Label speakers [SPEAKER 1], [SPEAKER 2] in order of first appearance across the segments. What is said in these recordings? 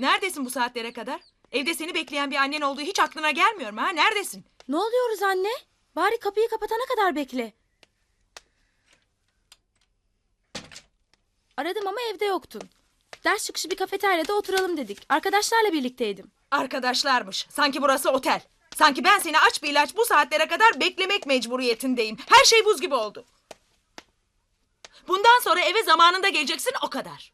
[SPEAKER 1] Neredesin bu saatlere kadar? Evde seni bekleyen bir annen olduğu hiç aklına gelmiyor mu ha? Neredesin?
[SPEAKER 2] Ne oluyoruz anne? Bari kapıyı kapatana kadar bekle. Aradım ama evde yoktun. Ders çıkışı bir kafeteryada oturalım dedik. Arkadaşlarla birlikteydim.
[SPEAKER 1] Arkadaşlarmış. Sanki burası otel. Sanki ben seni aç bir ilaç bu saatlere kadar beklemek mecburiyetindeyim. Her şey buz gibi oldu. Bundan sonra eve zamanında geleceksin o kadar.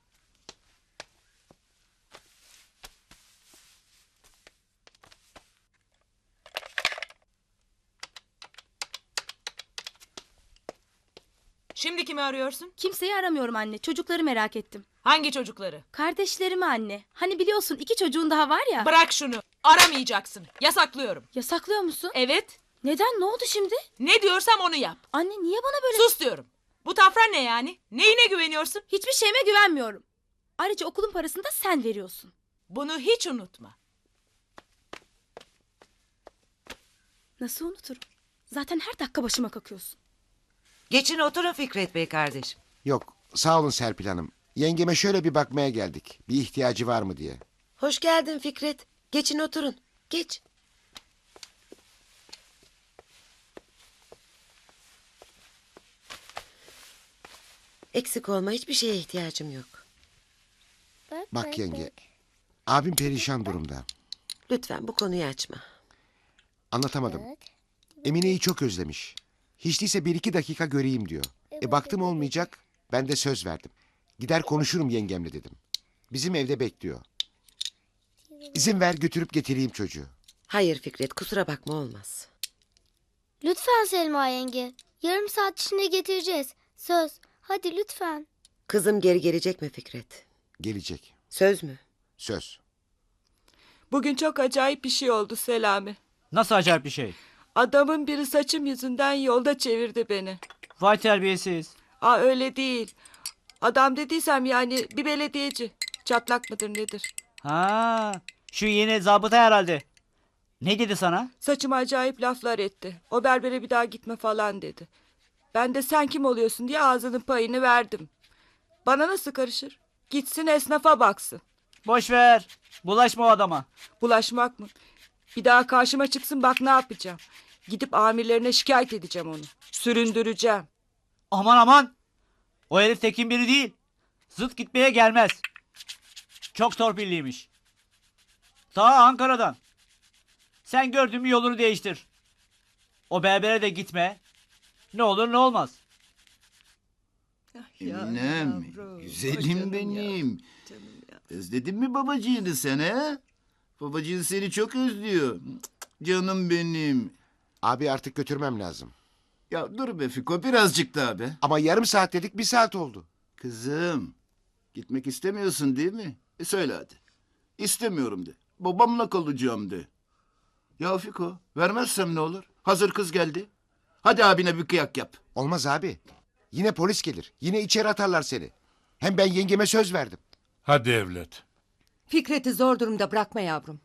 [SPEAKER 1] Şimdi kimi arıyorsun?
[SPEAKER 2] Kimseyi aramıyorum anne. Çocukları merak ettim.
[SPEAKER 1] Hangi çocukları?
[SPEAKER 2] Kardeşlerimi anne. Hani biliyorsun iki çocuğun daha var ya.
[SPEAKER 1] Bırak şunu. Aramayacaksın. Yasaklıyorum.
[SPEAKER 2] Yasaklıyor musun?
[SPEAKER 1] Evet.
[SPEAKER 2] Neden? Ne oldu şimdi?
[SPEAKER 1] Ne diyorsam onu yap.
[SPEAKER 2] Anne niye bana böyle...
[SPEAKER 1] Sus diyorum. Bu tafran ne yani? Neyine güveniyorsun?
[SPEAKER 2] Hiçbir şeyime güvenmiyorum. Ayrıca okulun parasını da sen veriyorsun.
[SPEAKER 1] Bunu hiç unutma.
[SPEAKER 2] Nasıl unuturum? Zaten her dakika başıma kakıyorsun.
[SPEAKER 3] Geçin oturun Fikret Bey kardeşim.
[SPEAKER 4] Yok sağ olun Serpil Hanım. Yengeme şöyle bir bakmaya geldik. Bir ihtiyacı var mı diye.
[SPEAKER 3] Hoş geldin Fikret. Geçin oturun. Geç. Eksik olma hiçbir şeye ihtiyacım yok.
[SPEAKER 4] Bak yenge. Abim perişan durumda.
[SPEAKER 3] Lütfen bu konuyu açma.
[SPEAKER 4] Anlatamadım. Emine'yi çok özlemiş. Hiç değilse bir iki dakika göreyim diyor. E baktım olmayacak. Ben de söz verdim. Gider konuşurum yengemle dedim. Bizim evde bekliyor. İzin ver götürüp getireyim çocuğu.
[SPEAKER 3] Hayır Fikret kusura bakma olmaz.
[SPEAKER 5] Lütfen Selma yenge. Yarım saat içinde getireceğiz. Söz. Hadi lütfen.
[SPEAKER 3] Kızım geri gelecek mi Fikret?
[SPEAKER 4] Gelecek.
[SPEAKER 3] Söz mü?
[SPEAKER 4] Söz.
[SPEAKER 6] Bugün çok acayip bir şey oldu Selami.
[SPEAKER 7] Nasıl acayip bir şey?
[SPEAKER 6] Adamın biri saçım yüzünden yolda çevirdi beni.
[SPEAKER 7] Vay terbiyesiz.
[SPEAKER 6] Aa öyle değil. Adam dediysem yani bir belediyeci. Çatlak mıdır nedir?
[SPEAKER 7] Ha, şu yeni zabıta herhalde. Ne dedi sana?
[SPEAKER 6] Saçıma acayip laflar etti. O berbere bir daha gitme falan dedi. Ben de sen kim oluyorsun diye ağzının payını verdim. Bana nasıl karışır? Gitsin esnafa baksın.
[SPEAKER 7] Boş ver. Bulaşma o adama.
[SPEAKER 6] Bulaşmak mı? Bir daha karşıma çıksın bak ne yapacağım. Gidip amirlerine şikayet edeceğim onu. Süründüreceğim.
[SPEAKER 7] Aman aman. O herif tekin biri değil. Zıt gitmeye gelmez. Çok torpilliymiş. Ta Ankara'dan. Sen gördün mü yolunu değiştir. O berbere de gitme. Ne olur ne olmaz.
[SPEAKER 8] Eminem, güzelim benim. Özledin mi babacığını sen he? Babacığın seni çok özlüyor. Canım benim.
[SPEAKER 4] Abi artık götürmem lazım.
[SPEAKER 8] Ya dur be Fiko birazcık daha be.
[SPEAKER 4] Ama yarım saat dedik bir saat oldu.
[SPEAKER 8] Kızım, gitmek istemiyorsun değil mi? E söyle hadi. İstemiyorum de. Babamla kalacağım de. Ya Fiko, vermezsem ne olur? Hazır kız geldi. Hadi abine bir kıyak yap.
[SPEAKER 4] Olmaz abi. Yine polis gelir. Yine içeri atarlar seni. Hem ben yengeme söz verdim.
[SPEAKER 9] Hadi evlat.
[SPEAKER 10] Fikret'i zor durumda bırakma yavrum.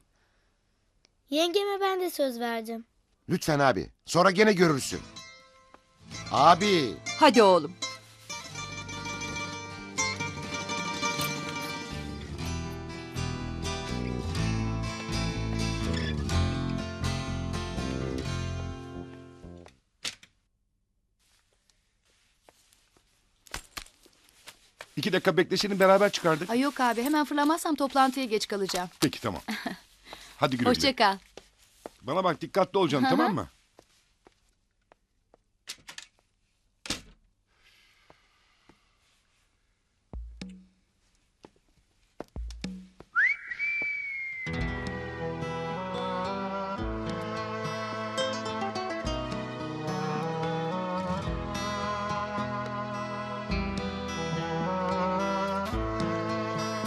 [SPEAKER 5] Yengeme ben de söz verdim.
[SPEAKER 4] Lütfen abi. Sonra gene görürsün. Abi.
[SPEAKER 10] Hadi oğlum.
[SPEAKER 9] İki dakika bekleseni beraber çıkardık.
[SPEAKER 2] Ay yok abi hemen fırlamazsam toplantıya geç kalacağım.
[SPEAKER 9] Peki tamam. Hadi güle güle.
[SPEAKER 2] Hoşça kal.
[SPEAKER 9] Bana bak dikkatli olacaksın tamam mı?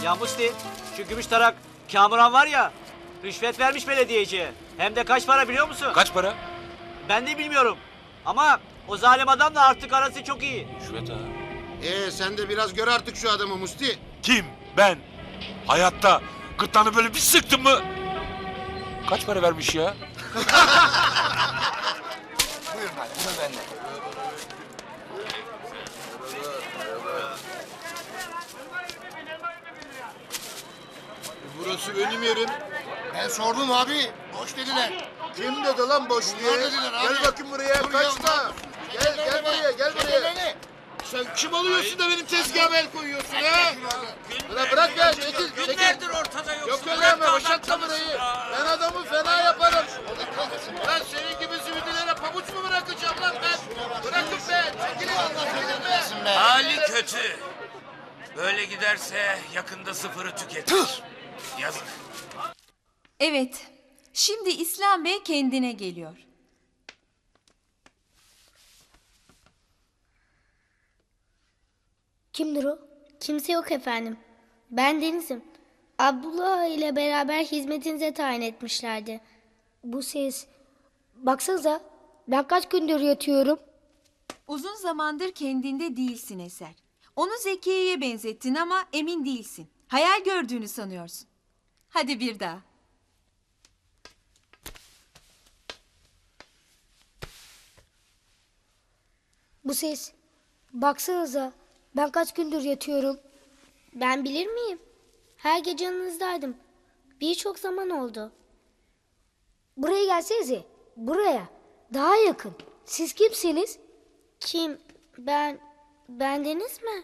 [SPEAKER 7] Ya Musti, şu gümüş tarak Kamuran var ya, rüşvet vermiş belediyeciye. Hem de kaç para biliyor musun?
[SPEAKER 9] Kaç para?
[SPEAKER 7] Ben de bilmiyorum. Ama o zalim adamla artık arası çok iyi.
[SPEAKER 4] Ee sen de biraz gör artık şu adamı Musti.
[SPEAKER 9] Kim? Ben. Hayatta. Gırtlağını böyle bir sıktın mı? Kaç para vermiş ya?
[SPEAKER 11] Burası benim yerim.
[SPEAKER 12] Ben sordum abi. Boş dediler.
[SPEAKER 11] Kim dedi lan boş diye?
[SPEAKER 12] Bunlar dediler abi.
[SPEAKER 11] Gel bakayım buraya
[SPEAKER 12] Dur ya,
[SPEAKER 11] kaçma.
[SPEAKER 12] dur.
[SPEAKER 11] Gel gel buraya gel buraya. Sen kim oluyorsun da benim tezgahıma el koyuyorsun ha? Bırak bırak ya çekil çekil.
[SPEAKER 13] Günlerdir ortada yoksun.
[SPEAKER 11] Yok öyle ama boşaltma burayı. Ben adamı fena yaparım. Lan senin gibi zibidilere pabuç mu bırakacağım lan ben? Bırakın be. Çekilin çekilin be.
[SPEAKER 13] Hali kötü. Böyle giderse yakında sıfırı tüketir. Yazık.
[SPEAKER 14] Evet. Şimdi İslam Bey kendine geliyor.
[SPEAKER 15] Kimdir o? Kimse yok efendim. Ben Deniz'im. Abdullah ile beraber hizmetinize tayin etmişlerdi. Bu ses... Baksanıza ben kaç gündür yatıyorum.
[SPEAKER 14] Uzun zamandır kendinde değilsin Eser. Onu Zekiye'ye benzettin ama emin değilsin. Hayal gördüğünü sanıyorsun. Hadi bir daha.
[SPEAKER 15] Bu ses... Baksanıza ben kaç gündür yatıyorum. Ben bilir miyim? Her gece yanınızdaydım. Birçok zaman oldu. Buraya gelsenize. Buraya. Daha yakın. Siz kimsiniz? Kim? Ben... Bendeniz mi?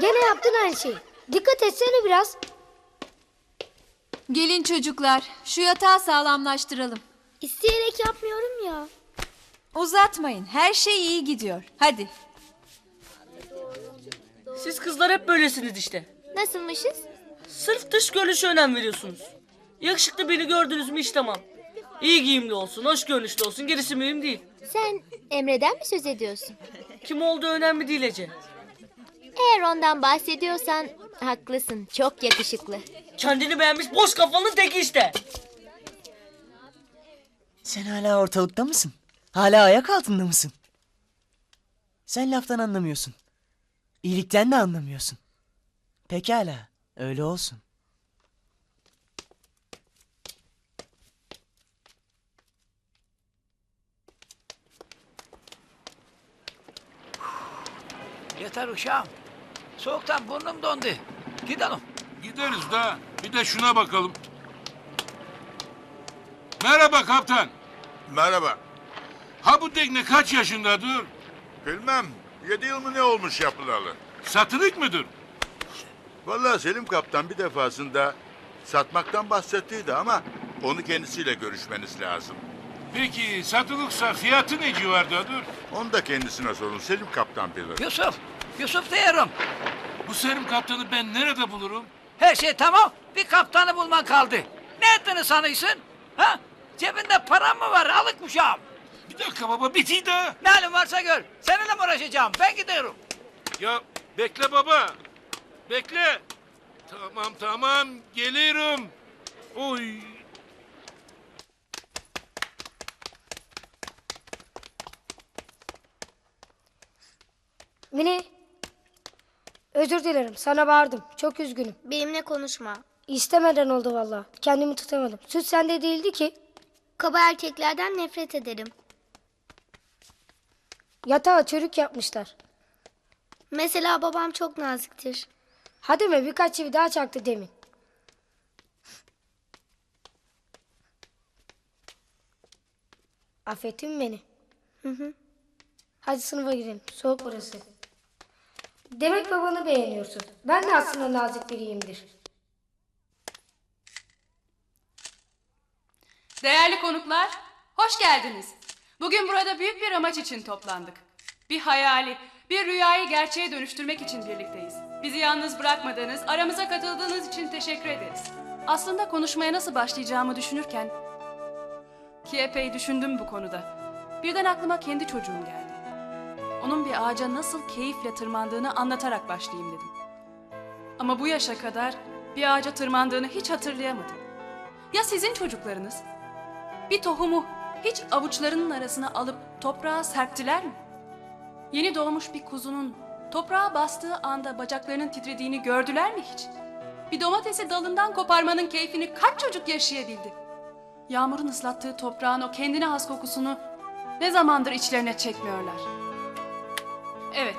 [SPEAKER 15] Gene yaptın aynı şeyi. Dikkat etsene biraz.
[SPEAKER 14] Gelin çocuklar, şu yatağı sağlamlaştıralım.
[SPEAKER 15] İsteyerek yapmıyorum ya.
[SPEAKER 14] Uzatmayın, her şey iyi gidiyor. Hadi.
[SPEAKER 16] Siz kızlar hep böylesiniz işte.
[SPEAKER 15] Nasılmışız?
[SPEAKER 16] Sırf dış görünüşe önem veriyorsunuz. Yakışıklı biri gördünüz mü iş tamam. İyi giyimli olsun, hoş görünüşlü olsun, gerisi mühim değil.
[SPEAKER 15] Sen Emre'den mi söz ediyorsun?
[SPEAKER 16] Kim olduğu önemli değil Ece.
[SPEAKER 15] Eğer ondan bahsediyorsan haklısın. Çok yakışıklı.
[SPEAKER 16] Kendini beğenmiş boş kafanın teki işte.
[SPEAKER 17] Sen hala ortalıkta mısın? Hala ayak altında mısın? Sen laftan anlamıyorsun. İyilikten de anlamıyorsun. Pekala, öyle olsun.
[SPEAKER 18] Yeter uşağım. Soğuktan burnum dondu. Gidelim.
[SPEAKER 13] Gideriz da bir de şuna bakalım. Merhaba kaptan.
[SPEAKER 11] Merhaba.
[SPEAKER 13] Ha bu tekne kaç yaşındadır?
[SPEAKER 11] Bilmem. Yedi yıl mı ne olmuş yapılalı?
[SPEAKER 13] Satılık mıdır?
[SPEAKER 11] Vallahi Selim Kaptan bir defasında satmaktan bahsettiydi ama onu kendisiyle görüşmeniz lazım.
[SPEAKER 13] Peki satılıksa fiyatı ne civardadır?
[SPEAKER 11] Onu da kendisine sorun. Selim Kaptan bilir.
[SPEAKER 18] Yusuf. Yusuf diyorum.
[SPEAKER 13] Bu Selim kaptanı ben nerede bulurum?
[SPEAKER 18] Her şey tamam. Bir kaptanı bulman kaldı. Ne ettiğini sanıyorsun? Ha? Cebinde param mı var? Alık uşağım.
[SPEAKER 13] Bir dakika baba biti de.
[SPEAKER 18] Ne halin varsa gör. Seninle mi uğraşacağım? Ben gidiyorum.
[SPEAKER 13] Ya bekle baba. Bekle. Tamam tamam gelirim. Oy.
[SPEAKER 15] Mine. Özür dilerim. Sana bağırdım. Çok üzgünüm. Benimle konuşma. İstemeden oldu valla. Kendimi tutamadım. Süt sende değildi ki. Kaba erkeklerden nefret ederim. Yatağa çürük yapmışlar. Mesela babam çok naziktir. Hadi mi birkaç çivi daha çaktı demin. Affettin mi beni? Hı hı. Hadi sınıfa girelim. Soğuk burası. Demek babanı beğeniyorsun. Ben de aslında nazik biriyimdir.
[SPEAKER 14] Değerli konuklar, hoş geldiniz. Bugün burada büyük bir amaç için toplandık. Bir hayali, bir rüyayı gerçeğe dönüştürmek için birlikteyiz. Bizi yalnız bırakmadığınız, aramıza katıldığınız için teşekkür ederiz. Aslında konuşmaya nasıl başlayacağımı düşünürken... Ki epey düşündüm bu konuda. Birden aklıma kendi çocuğum geldi. Onun bir ağaca nasıl keyifle tırmandığını anlatarak başlayayım dedim. Ama bu yaşa kadar bir ağaca tırmandığını hiç hatırlayamadım. Ya sizin çocuklarınız? Bir tohumu hiç avuçlarının arasına alıp toprağa serptiler mi? Yeni doğmuş bir kuzunun toprağa bastığı anda bacaklarının titrediğini gördüler mi hiç? Bir domatesi dalından koparmanın keyfini kaç çocuk yaşayabildi? Yağmurun ıslattığı toprağın o kendine has kokusunu ne zamandır içlerine çekmiyorlar? Evet,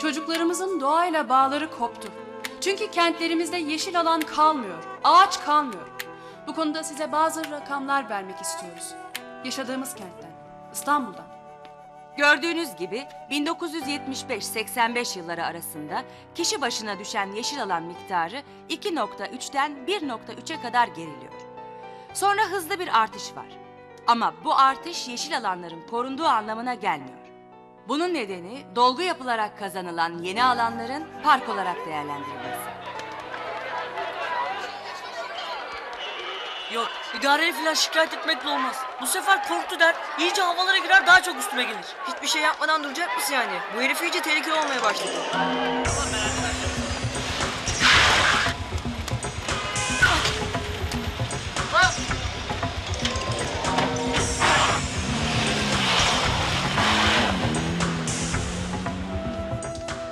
[SPEAKER 14] Çocuklarımızın doğayla bağları koptu. Çünkü kentlerimizde yeşil alan kalmıyor, ağaç kalmıyor. Bu konuda size bazı rakamlar vermek istiyoruz. Yaşadığımız kentten, İstanbul'dan.
[SPEAKER 19] Gördüğünüz gibi 1975-85 yılları arasında kişi başına düşen yeşil alan miktarı 2.3'ten 1.3'e kadar geriliyor. Sonra hızlı bir artış var. Ama bu artış yeşil alanların korunduğu anlamına gelmiyor. Bunun nedeni dolgu yapılarak kazanılan yeni alanların park olarak değerlendirilmesi.
[SPEAKER 16] Yok idareye falan şikayet etmekle olmaz. Bu sefer korktu der. iyice havalara girer daha çok üstüme gelir.
[SPEAKER 17] Hiçbir şey yapmadan duracak mısın yani? Bu herif iyice tehlikeli olmaya başladı.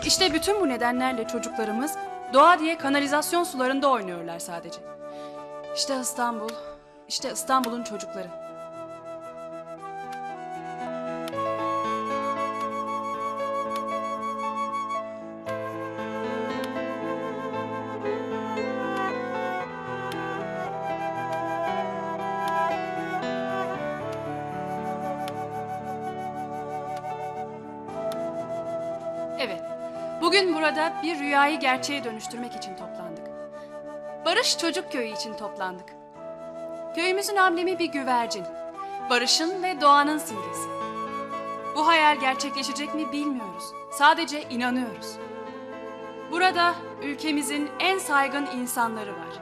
[SPEAKER 14] İşte bütün bu nedenlerle çocuklarımız doğa diye kanalizasyon sularında oynuyorlar sadece. İşte İstanbul, işte İstanbul'un çocukları. Evet, bugün burada bir rüyayı gerçeğe dönüştürmek için toplandık. Barış Çocuk Köyü için toplandık. Köyümüzün amblemi bir güvercin. Barışın ve doğanın simgesi. Bu hayal gerçekleşecek mi bilmiyoruz. Sadece inanıyoruz. Burada ülkemizin en saygın insanları var.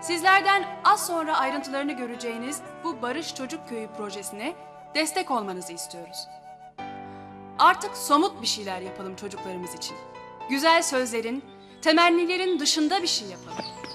[SPEAKER 14] Sizlerden az sonra ayrıntılarını göreceğiniz bu Barış Çocuk Köyü projesine destek olmanızı istiyoruz. Artık somut bir şeyler yapalım çocuklarımız için. Güzel sözlerin, temennilerin dışında bir şey yapalım.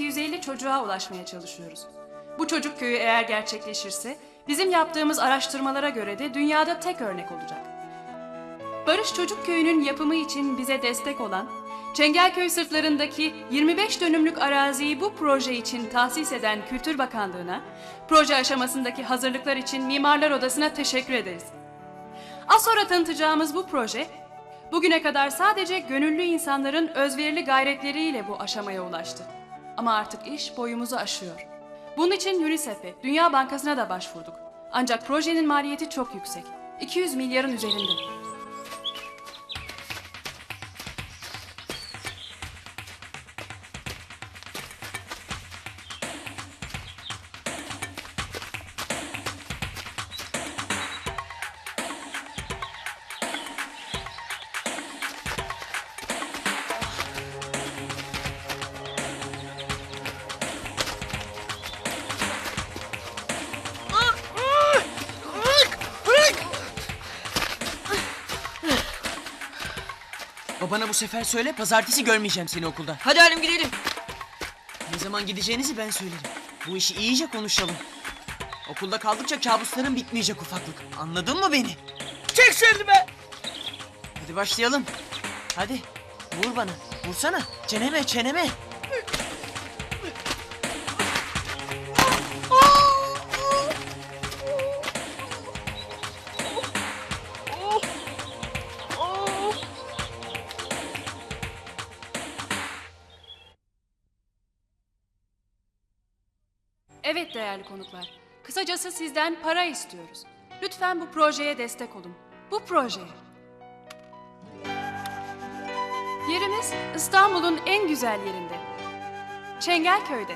[SPEAKER 14] 250 çocuğa ulaşmaya çalışıyoruz. Bu çocuk köyü eğer gerçekleşirse bizim yaptığımız araştırmalara göre de dünyada tek örnek olacak. Barış Çocuk Köyü'nün yapımı için bize destek olan Çengelköy sırtlarındaki 25 dönümlük araziyi bu proje için tahsis eden Kültür Bakanlığı'na, proje aşamasındaki hazırlıklar için Mimarlar Odası'na teşekkür ederiz. Az sonra tanıtacağımız bu proje, bugüne kadar sadece gönüllü insanların özverili gayretleriyle bu aşamaya ulaştı. Ama artık iş boyumuzu aşıyor. Bunun için UNICEF'e, Dünya Bankası'na da başvurduk. Ancak projenin maliyeti çok yüksek. 200 milyarın üzerinde.
[SPEAKER 17] Babana bu sefer söyle pazartesi görmeyeceğim seni okulda.
[SPEAKER 16] Hadi halim gidelim.
[SPEAKER 17] Ne zaman gideceğinizi ben söylerim. Bu işi iyice konuşalım. Okulda kaldıkça kabusların bitmeyecek ufaklık. Anladın mı beni?
[SPEAKER 16] Çek elini be.
[SPEAKER 17] Hadi başlayalım. Hadi vur bana. Vursana. Çeneme çeneme.
[SPEAKER 14] Evet değerli konuklar. Kısacası sizden para istiyoruz. Lütfen bu projeye destek olun. Bu projeye. Yerimiz İstanbul'un en güzel yerinde. Çengelköy'de.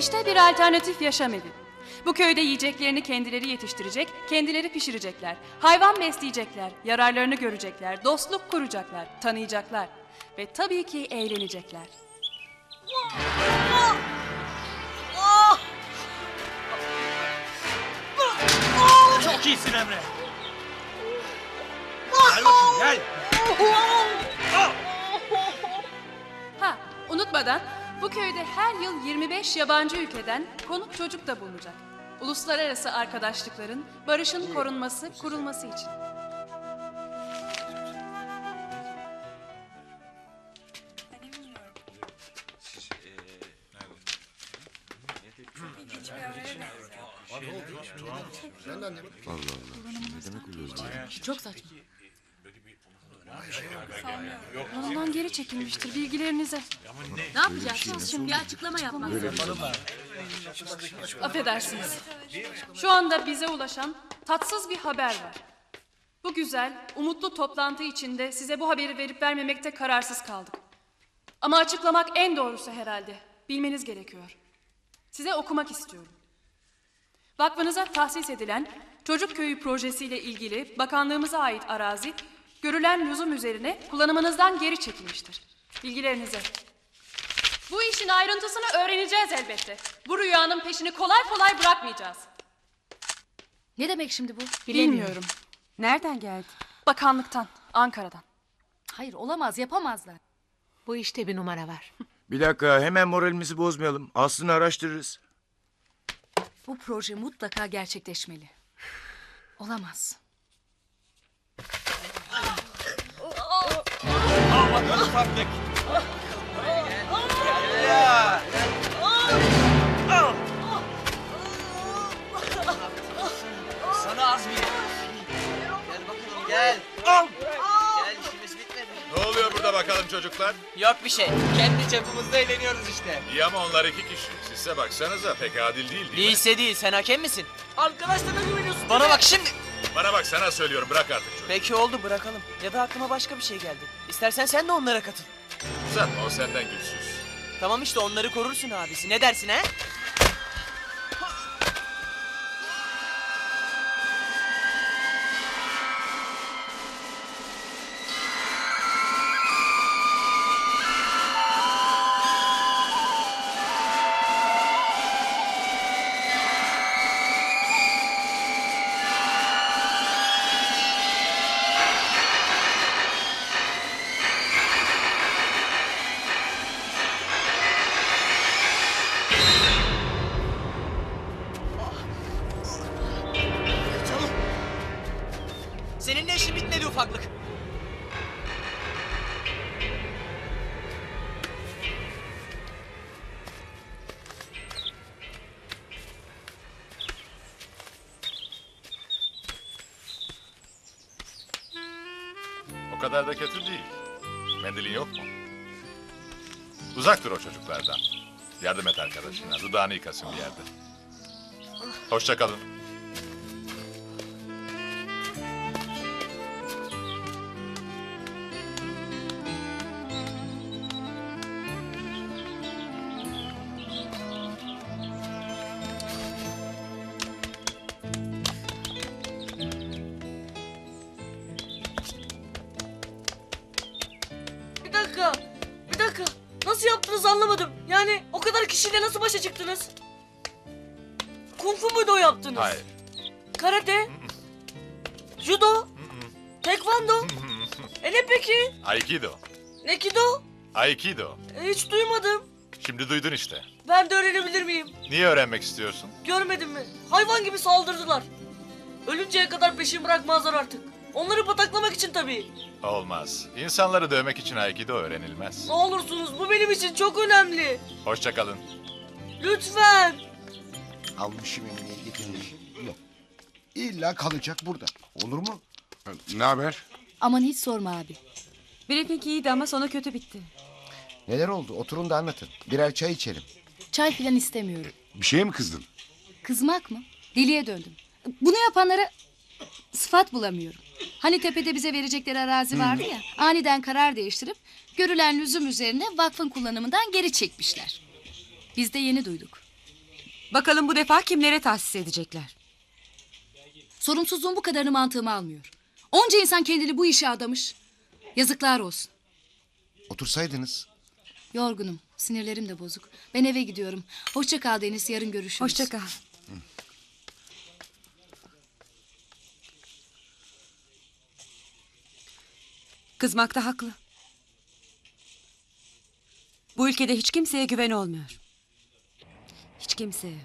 [SPEAKER 14] İşte bir alternatif yaşam evi. Bu köyde yiyeceklerini kendileri yetiştirecek, kendileri pişirecekler. Hayvan besleyecekler, yararlarını görecekler, dostluk kuracaklar, tanıyacaklar. Ve tabii ki eğlenecekler.
[SPEAKER 7] Çok iyisin Emre. Gel bakayım gel.
[SPEAKER 14] Ha, unutmadan bu köyde her yıl 25 yabancı ülkeden konuk çocuk da bulunacak. Uluslararası arkadaşlıkların, barışın korunması, kurulması için.
[SPEAKER 4] Allah Allah. Ne demek
[SPEAKER 14] Çok saçma. Alandan geri çekilmiştir bilgilerinize.
[SPEAKER 20] Ne yapacaksınız şimdi? Bir açıklama yapmak
[SPEAKER 4] şey.
[SPEAKER 14] Affedersiniz. Şu anda bize ulaşan tatsız bir haber var. Bu güzel, umutlu toplantı içinde size bu haberi verip vermemekte kararsız kaldık. Ama açıklamak en doğrusu herhalde. Bilmeniz gerekiyor. Size okumak istiyorum. Vakfınıza tahsis edilen Çocuk Köyü projesiyle ilgili bakanlığımıza ait arazi görülen lüzum üzerine kullanımınızdan geri çekilmiştir. Bilgilerinize. Bu işin ayrıntısını öğreneceğiz elbette. Bu rüyanın peşini kolay kolay bırakmayacağız.
[SPEAKER 20] Ne demek şimdi bu?
[SPEAKER 14] Bilmiyorum.
[SPEAKER 19] Nereden geldi?
[SPEAKER 14] Bakanlıktan, Ankara'dan.
[SPEAKER 20] Hayır olamaz yapamazlar.
[SPEAKER 3] Bu işte bir numara var.
[SPEAKER 12] Bir dakika hemen moralimizi bozmayalım. Aslını araştırırız.
[SPEAKER 20] Bu proje mutlaka gerçekleşmeli. Olamaz.
[SPEAKER 7] Ufaklık. Sana az bir Gel bakalım gel. Gel işimiz bitmedi.
[SPEAKER 21] Ne oluyor burada bakalım çocuklar?
[SPEAKER 17] Yok bir şey. Kendi çapımızda eğleniyoruz işte.
[SPEAKER 21] İyi ama onlar iki kişi. Size baksanıza pek adil değil değil mi?
[SPEAKER 17] Değilse değil. Sen hakem misin?
[SPEAKER 16] Arkadaşlarına güveniyorsun.
[SPEAKER 17] Bana bak şimdi.
[SPEAKER 21] Bana bak sana söylüyorum bırak artık çocuğu.
[SPEAKER 17] Peki oldu bırakalım. Ya da aklıma başka bir şey geldi. İstersen sen de onlara katıl.
[SPEAKER 21] Uzatma o senden güçsüz.
[SPEAKER 17] Tamam işte onları korursun abisi. Ne dersin ha?
[SPEAKER 21] Kadar da kötü değil. Mendilin yok mu? Uzak dur o çocuklardan. Yardım et arkadaşına. Dudağını yıkasın bir yerde. Hoşça kalın.
[SPEAKER 16] Dakika. Bir dakika. Nasıl yaptınız anlamadım. Yani o kadar kişiyle nasıl başa çıktınız? Kung fu muydu o yaptınız?
[SPEAKER 21] Hayır.
[SPEAKER 16] Karate? Judo? Tekvando? e ne peki?
[SPEAKER 21] Aikido.
[SPEAKER 16] Nekido?
[SPEAKER 21] Aikido.
[SPEAKER 16] E, hiç duymadım.
[SPEAKER 21] Şimdi duydun işte.
[SPEAKER 16] Ben de öğrenebilir miyim?
[SPEAKER 21] Niye öğrenmek istiyorsun?
[SPEAKER 16] Görmedin mi? Hayvan gibi saldırdılar. Ölünceye kadar peşin bırakmazlar artık. Onları pataklamak için tabii.
[SPEAKER 21] Olmaz. İnsanları dövmek için Aikido öğrenilmez.
[SPEAKER 16] Ne olursunuz bu benim için çok önemli.
[SPEAKER 21] Hoşça kalın.
[SPEAKER 16] Lütfen.
[SPEAKER 4] Almışım Emine'yi getirmişim. Yok. İlla kalacak burada. Olur mu?
[SPEAKER 22] Ne haber?
[SPEAKER 20] Aman hiç sorma abi.
[SPEAKER 19] Briefing iyiydi ama sonu kötü bitti.
[SPEAKER 4] Neler oldu? Oturun da anlatın. Birer çay içelim.
[SPEAKER 20] Çay filan istemiyorum.
[SPEAKER 22] Bir şeye mi kızdın?
[SPEAKER 20] Kızmak mı? Deliye döndüm. Bunu yapanlara sıfat bulamıyorum. Hani tepede bize verecekleri arazi vardı ya. Aniden karar değiştirip görülen lüzum üzerine vakfın kullanımından geri çekmişler. Biz de yeni duyduk.
[SPEAKER 19] Bakalım bu defa kimlere tahsis edecekler?
[SPEAKER 20] Sorumsuzluğun bu kadarını mantığıma almıyor. Onca insan kendini bu işe adamış. Yazıklar olsun.
[SPEAKER 4] Otursaydınız.
[SPEAKER 20] Yorgunum. Sinirlerim de bozuk. Ben eve gidiyorum. Hoşça kal Deniz. Yarın görüşürüz.
[SPEAKER 19] Hoşça kal. Kızmakta haklı. Bu ülkede hiç kimseye güven olmuyor. Hiç kimseye.